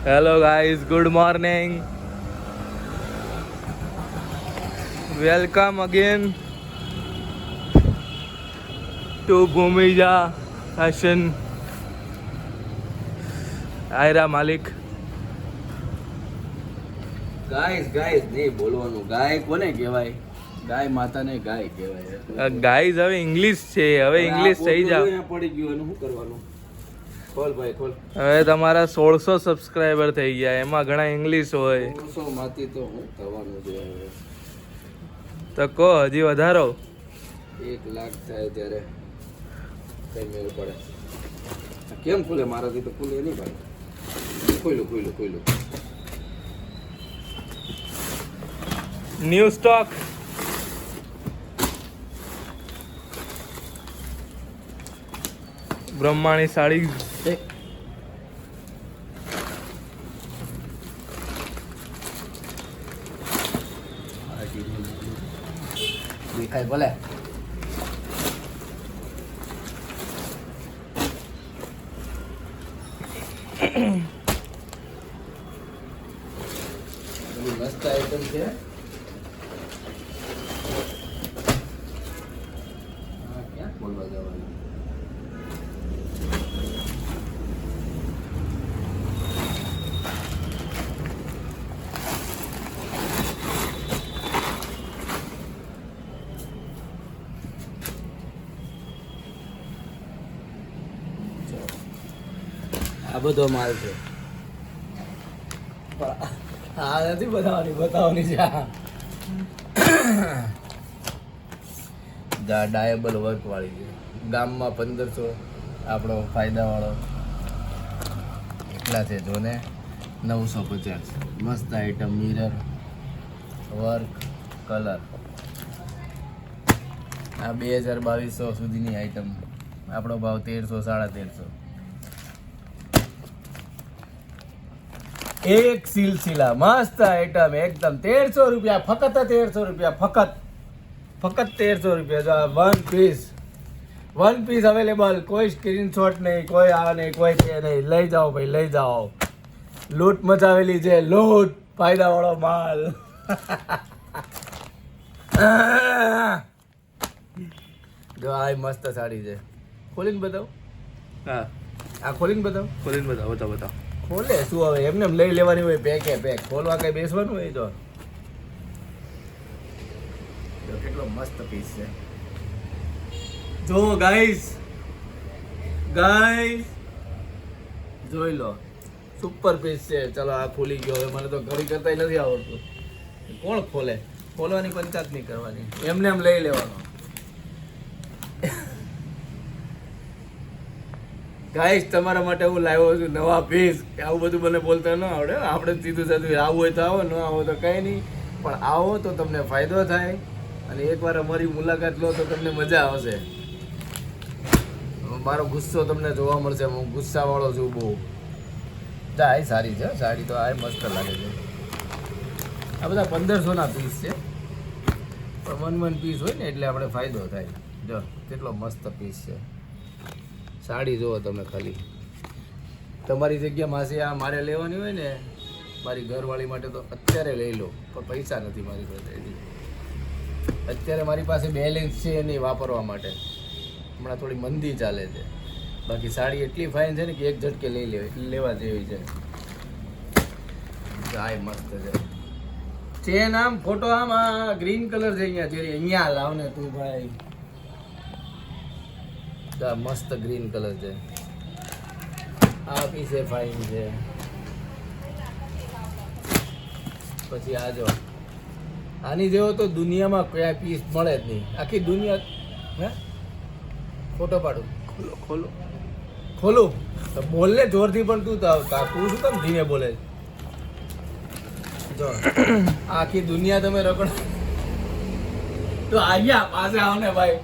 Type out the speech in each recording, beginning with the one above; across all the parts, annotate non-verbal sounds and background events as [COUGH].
Hello guys good morning welcome again to Bhoomija fashion Ayra Malik guys guys નહીં બોલવાનું ગાય કોને કહેવાય ગાય માતાને ગાય કહેવાય ગાઈઝ હવે ઇંગ્લિશ છે હવે ઇંગ્લિશ થઈ જાવ પડી ગયું એનું શું કરવાનું ખોલ ભાઈ ખોલ. હવે તમારા સોળસો સબસ્ક્રાઈબર થઈ ગયા એમાં ઘણા ઇંગ્લિશ હોય. ઓળસો માંથી તો થવાનું છે તો કહો હજી વધારો? એક લાખ થાય ત્યારે કઈ મેળ પડે. કેમ ખુલે? મારાથી તો ખુલે નહીં ભાઈ. ખુલ્યું ખોલ્યું ખોલ્યું. ન્યૂ સ્ટોક બ્રહ્માણી સાડી દેખાય ભલે મસ્ત આઈટમ છે હા, ક્યાં ખોલવા જવાનું આ બધો માલ છે. આ નથી બતાવવાની બતાવવાની છે [COUGHS] ડાયેબલ વર્ક વાળી છે. ગામમાં પંદરસો આપણો ફાયદાવાળો. એટલા છે જોને, નવસો પચાસ. મસ્ત આઈટમ મિરર વર્ક કલર આ બે હજાર બાવીસો સુધીની આઈટમ આપણો ભાવ તેરસો, સાડા તેરસો. એક સિલસિલા મસ્ત આઈટમ એકદમ તેરસો રૂપિયા ફક્ત તેરસો રૂપિયા ફક્ત. ફક્ત તેરસો રૂપિયા. જો one piece one piece available કોઈ સ્ક્રીનશોટ નહીં કોઈ આ નહીં કોઈ તે નહીં. લઈ જાઓ ભાઈ લઈ જાઓ. લૂંટ મચાવેલી છે લૂંટ. ફાયદાવાળો માલ. જો આ મસ્ત સાડી છે. ખોલીને બતાવો. હા. આ ખોલીને બતાવો. ખોલીને બતાવો બતાવો બતાવો. ખોલે શું હવે? એમને એમ લઈ લેવાની હોય પેકે પેક ખોલવા કઈ બેસવાનું હોય તો? કેટલો મસ્ત પીસ છે. જો ગાઈસ ગાઈસ જોઈ લો. સુપર પીસ છે. ચલો આ ખુલી ગયો. હવે મને તો ઘડી કરતા નથી આવડતું. કોણ ખોલે? ખોલવાની પંચાયત નહીં કરવાની. એમને એમ લઈ લેવાનો. ગાઈસ તમારા માટે હું લાવ્યો છું નવા પીસ આવું બધું મને બોલતા ન આવડે. આપણે સીધું સાધું આવું હોય તો આવો, ન આવો તો કંઈ નહીં. પણ આવો તો તમને ફાયદો થાય. અને એકવાર અમારી મુલાકાત લો તો તમને મજા આવશે. મારો ગુસ્સો તમને જોવા મળશે. હું ગુસ્સાવાળો છું બહુ. જા આ સારી છે સાડી તો આ મસ્ત લાગે છે. આ બધા પંદરસોના પીસ છે. પણ વન વન પીસ હોય ને એટલે આપણે ફાયદો થાય. જો, કેટલો મસ્ત પીસ છે. સાડી જુઓ તમે ખાલી. તમારી જગ્યા માસી આ મારે લેવાની હોય ને, મારી ઘરવાળી માટે તો અત્યારે લઈ લો, પણ પૈસા નથી મારી પાસે અત્યારે મારી પાસે બેલેન્સ છે નહીં વાપરવા માટે. હમણાં થોડી મંદી ચાલે છે. બાકી સાડી એટલી ફાઇન છે ને કે એક ઝટકે લઈ લેવી લેવા જેવી છે. ગાય મસ્ત છે. ચેન આમ ફોટો આમ, આ ગ્રીન કલર છે અહીંયા જેરી અહીંયા લાવ ને તું ભાઈ. આ મસ્ત ગ્રીન કલર છે. આ પીસે ફાઇન છે. પછી આ જો. આની જેવો તો દુનિયામાં કયા પીસ મળે જ નહીં. આખી દુનિયા હે? ફોટો પાડું. ખોલો ખોલો. ખોલું? તો બોલને જોરથી પણ તું કાકું શું કેમ ધીમે બોલે. જો. આખી દુનિયા તમે રગડ. તો અહીંયા પાસે આવો ને ભાઈ.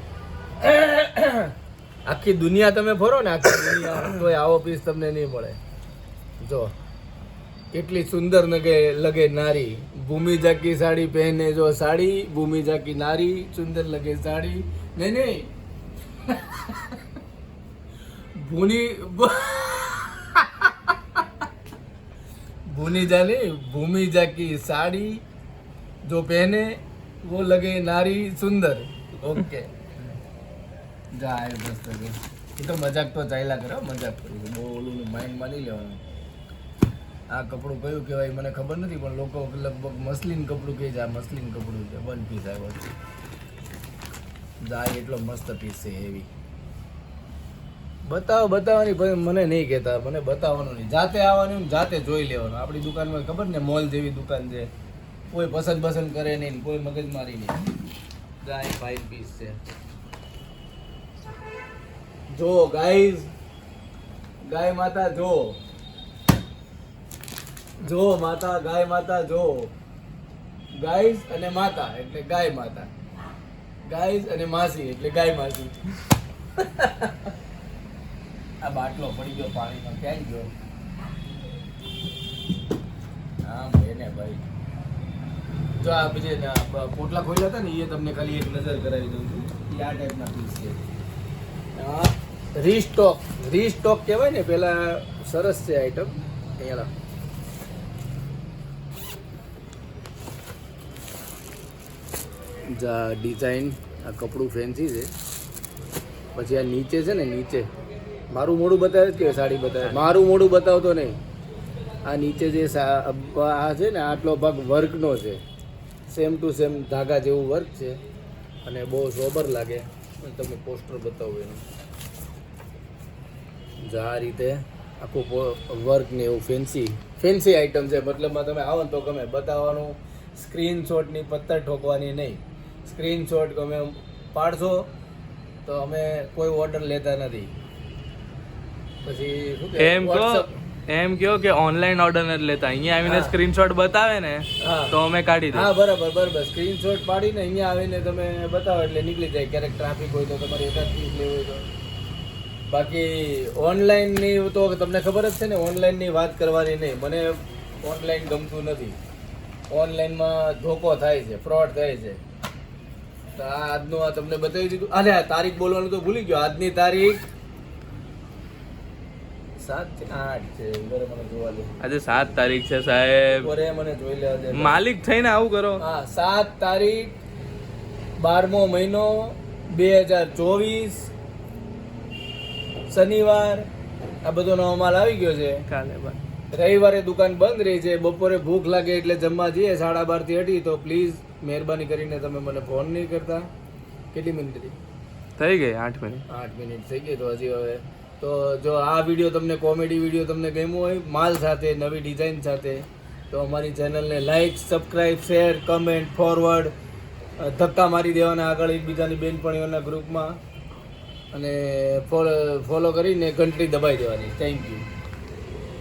આખી દુનિયા તમે ફરો ને, આખી દુનિયા, તોય આવો પીસ તમને નહીં મળે. જો, કેટલી સુંદર નગે લગે નારી. ભૂમિ જાકી સાડી પહેને જો સાડી ભૂમિ જાકી નારી, સુંદર લગે સાડી. નહીં નહીં. ભૂની ભૂની જા નહીં ભૂમિ જાકી સાડી જો પહેને, વો લગે નારી સુંદર. ઓકે. જાય કે. એ તો મજાક તો ચાલ્યા કરો મજાક કરું બહુ ઓલું માઇન્ડમાં નહીં લેવાનું. આ કપડું કયું કહેવાય મને ખબર નથી, પણ લોકો લગભગ મસલિન કપડું કહે છે, આ મસલિન કપડું છે. વન પીસ આવ્યો છે. જાય એટલો મસ્ત પીસ છે હેવી બતાવો, બતાવવાની ભાઈ મને નહીં કહેતા, મને બતાવવાનું નહીં. જાતે આવવાનું જાતે જોઈ લેવાનું. આપણી દુકાનમાં ખબર ને મોલ જેવી દુકાન છે. કોઈ પસંદ પસંદ કરે નહીં, કોઈ કોઈ મગજમારી નહીં. જાય ફાઇવ પીસ છે. જો ગાઈઝ ગાય માતા જો. જો માતા ગાય માતા જો. ગાઈઝ અને માતા એટલે ગાય માતા. ગાઈઝ અને માસી એટલે ગાય માસી. આ બાટલો પડી ગયો પાણીનો ક્યાં ગયો? હા એને ભાઈ. જો આ બીજે પોટલા ખોલ્યા હતા ને એ તમને ખાલી એક નજર કરાવી દઉં છું. એ આ ટાઈપના પીસ છે. હા રીસ્ટોક રીસ્ટોક કહેવાય ને, પેલા સરસ છે આઈટમ અહીંયા જા ડિઝાઇન આ કપડું ફેન્સી છે. પછી આ નીચે છે ને, નીચે. મારું મોડું બતાવે કે સાડી બતાવે? મારું મોડું બતાવતો નહીં. આ નીચે જે આ છે ને, આટલો ભાગ વર્કનો છે. સેમ ટુ સેમ ધાગા જેવું વર્ક છે. અને બહુ સોબર લાગે. તમે પોસ્ટર બતાવો એનું. જો આ રીતે આખું વર્ક ને એવું ફેન્સી ફેન્સી આઈટમ છે. મતલબમાં તમે આવો ને તો ગમે બતાવવાનું સ્ક્રીનશોટની પથ્થર ઠોકવાની નહીં. સ્ક્રીનશોટ ગમે પાડશો તો અમે કોઈ ઓર્ડર લેતા નથી. પછી એમ કહો એમ કહો કે ઓનલાઈન ઓર્ડર નથી લેતા. અહીંયા આવીને હા. સ્ક્રીનશોટ બતાવે ને તો અમે કાઢી હા દઈએ બરાબર બરાબર. સ્ક્રીનશોટ પાડીને અહીંયા આવીને તમે બતાવો એટલે નીકળી જાય. ક્યારેક ટ્રાફિક હોય તો તમારે એકાદ લેવું હોય તો. બાકી ઓનલાઈનની તો તમને ખબર જ છે ને ઓનલાઈનની વાત કરવાની નહીં. મને ઓનલાઈન ગમતું નથી. ઓનલાઈનમાં ધોકો થાય છે ફ્રોડ થાય છે. તો આ આજનું આ તમને બતાવી દીધું. અરે આ તારીખ બોલવાનું તો ભૂલી ગયો. આજની તારીખ આજે સાત તારીખ છે સાહેબ. મને જોઈ લેવા માલિક થઈને આવું કરો. હા સાત તારીખ બારમો મહિનો બે હજાર ચોવીસ શનિવાર આ બધો નવો માલ આવી ગયો છે. કાલે રવિવારે દુકાન બંધ રહી છે બપોરે ભૂખ લાગે એટલે જમવા જઈએ સાડા બારથી હટી તો પ્લીઝ મહેરબાની કરીને તમે મને ફોન નહીં કરતા. કેટલી મિનિટ થઈ થઈ ગઈ આઠ મિનિટ આઠ મિનિટ થઈ ગઈ તો હજી હવે. તો જો આ વીડિયો તમને કોમેડી વીડિયો તમને ગમ્યો હોય માલ સાથે નવી ડિઝાઇન સાથે તો અમારી ચેનલને like subscribe share comment forward ધક્કા મારી દેવાના આગળ એકબીજાની બેનપણીઓના ગ્રુપમાં અને ફોલો ફોલો કરીને ઘંટડી દબાઈ દેવાની. Thank you